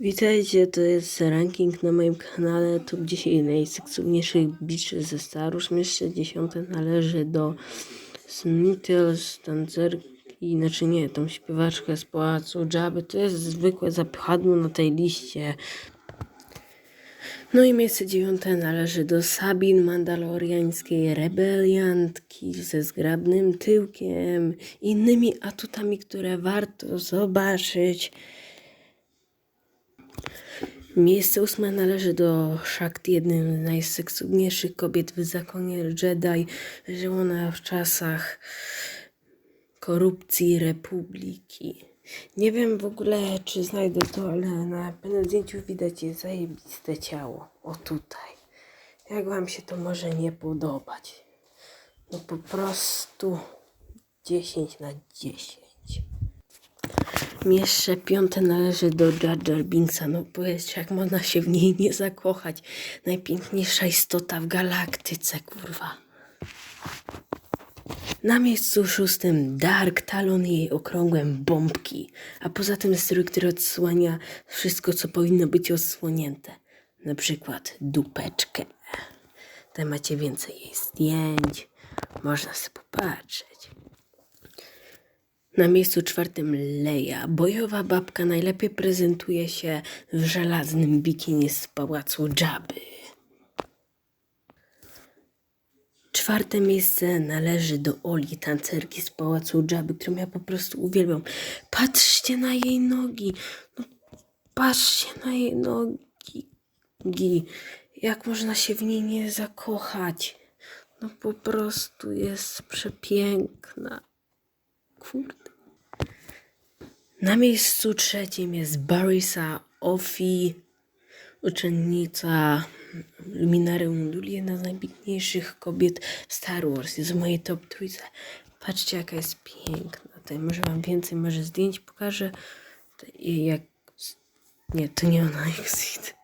Witajcie, to jest ranking na moim kanale top 10 najseksowniejszych biczy ze Star Wars. Miejsce dziesiąte należy do Smithel Stancerki, znaczy nie, tą śpiewaczkę z Pałacu Jabby. To jest zwykłe zapchadło na tej liście. No i miejsce dziewiąte należy do Sabin, mandaloriańskiej rebeliantki ze zgrabnym tyłkiem, innymi atutami, które warto zobaczyć. Miejsce ósme należy do Shakti, jednym z najseksowniejszych kobiet w zakonie Jedi. Żyła ona w czasach korupcji Republiki. Nie wiem w ogóle, czy znajdę to, ale na pewnym zdjęciu widać jej zajebiste ciało. O tutaj. Jak wam się to może nie podobać? No po prostu 10 na 10. Miejsce piąte należy do Jar Jar Binksa. No powiedz, jak można się w niej nie zakochać. Najpiękniejsza istota w galaktyce, kurwa. Na miejscu szóstym Dark Talon i jej okrągłe bombki. A poza tym strój, który odsłania wszystko, co powinno być odsłonięte. Na przykład dupeczkę. Tam macie więcej jej zdjęć. Można sobie popatrzeć. Na miejscu czwartym Leia. Bojowa babka najlepiej prezentuje się w żelaznym bikini z pałacu Jabby. Czwarte miejsce należy do Oli, tancerki z pałacu Jabby, którą ja po prostu uwielbiam. Patrzcie na jej nogi. No, patrzcie na jej nogi. Jak można się w niej nie zakochać? No po prostu jest przepiękna. Kurde. Na miejscu trzecim jest Barisa Ofi, uczennica Luminarium Duli, jedna z najpiękniejszych kobiet w Star Wars. Jest w mojej top trójce. Patrzcie, jaka jest piękna. Tutaj może wam więcej, może zdjęć pokażę. Jej jak... Nie, to nie ona, Exit.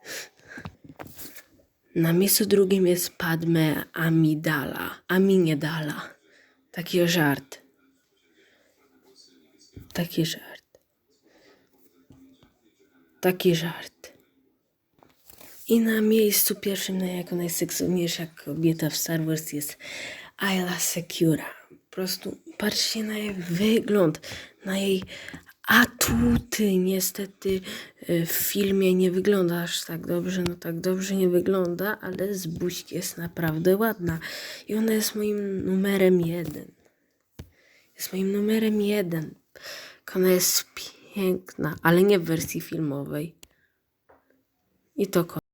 Na miejscu drugim jest Padme Amidala. Aminiedala. Taki żart. Taki żart. Taki żart. I na miejscu pierwszym, no, jako najseksowniejsza kobieta w Star Wars jest Ayla Secura. Po prostu patrzcie na jej wygląd, na jej atuty. Niestety y, w filmie nie wygląda aż tak dobrze, no tak dobrze nie wygląda, ale z buźki jest naprawdę ładna. I ona jest moim numerem jeden. Jest moim numerem jeden. Ona jest piękna, ale nie w wersji filmowej. I to koniec.